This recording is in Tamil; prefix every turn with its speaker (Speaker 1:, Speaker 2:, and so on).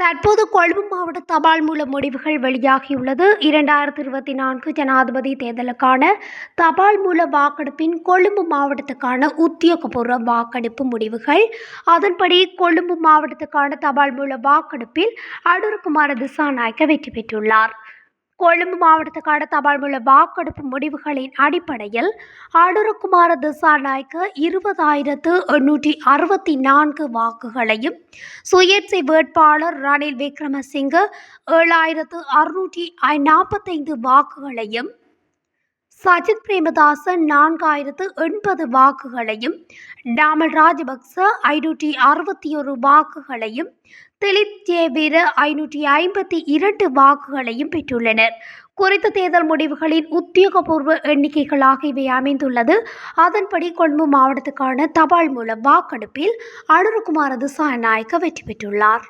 Speaker 1: தற்போது கொழும்பு மாவட்ட தபால் மூல முடிவுகள் வெளியாகியுள்ளது. இரண்டாயிரத்தி இருபத்தி நான்கு ஜனாதிபதி தேர்தலுக்கான தபால் மூல வாக்கெடுப்பின் கொழும்பு மாவட்டத்துக்கான உத்தியோகபூர்வ வாக்கெடுப்பு முடிவுகள். அதன்படி கொழும்பு மாவட்டத்துக்கான தபால் மூல வாக்கெடுப்பில் அடூர்குமார திசாநாயக்க வெற்றி பெற்றுள்ளார். கொழும்பு மாவட்டத்துக்கான தபால் மூல வாக்கெடுப்பு முடிவுகளின் அடிப்படையில் ஆடுரகுமார திசாநாய்க்கு இருபதாயிரத்து எண்ணூற்றி அறுபத்தி நான்கு வாக்குகளையும் சுயேட்சை வேட்பாளர் ரணில் விக்ரமசிங்க ஏழாயிரத்து அறுநூற்றி நாற்பத்தைந்து வாக்குகளையும் சஜித் பிரேமதாசன் நான்காயிரத்து எண்பது வாக்குகளையும் டாமல் ராஜபக்ச ஐநூற்றி அறுபத்தி ஒரு வாக்குகளையும் திலித் ஜேவீர ஐநூற்றி ஐம்பத்தி இரண்டு வாக்குகளையும் பெற்றுள்ளனர். குறித்த தேர்தல் முடிவுகளின் உத்தியோகபூர்வ எண்ணிக்கைகளாக இவை அமைந்துள்ளது. அதன்படி கொழும்பு மாவட்டத்துக்கான தபால் மூல வாக்கெடுப்பில் அனுரகுமார திசாநாயக்க வெற்றி பெற்றுள்ளார்.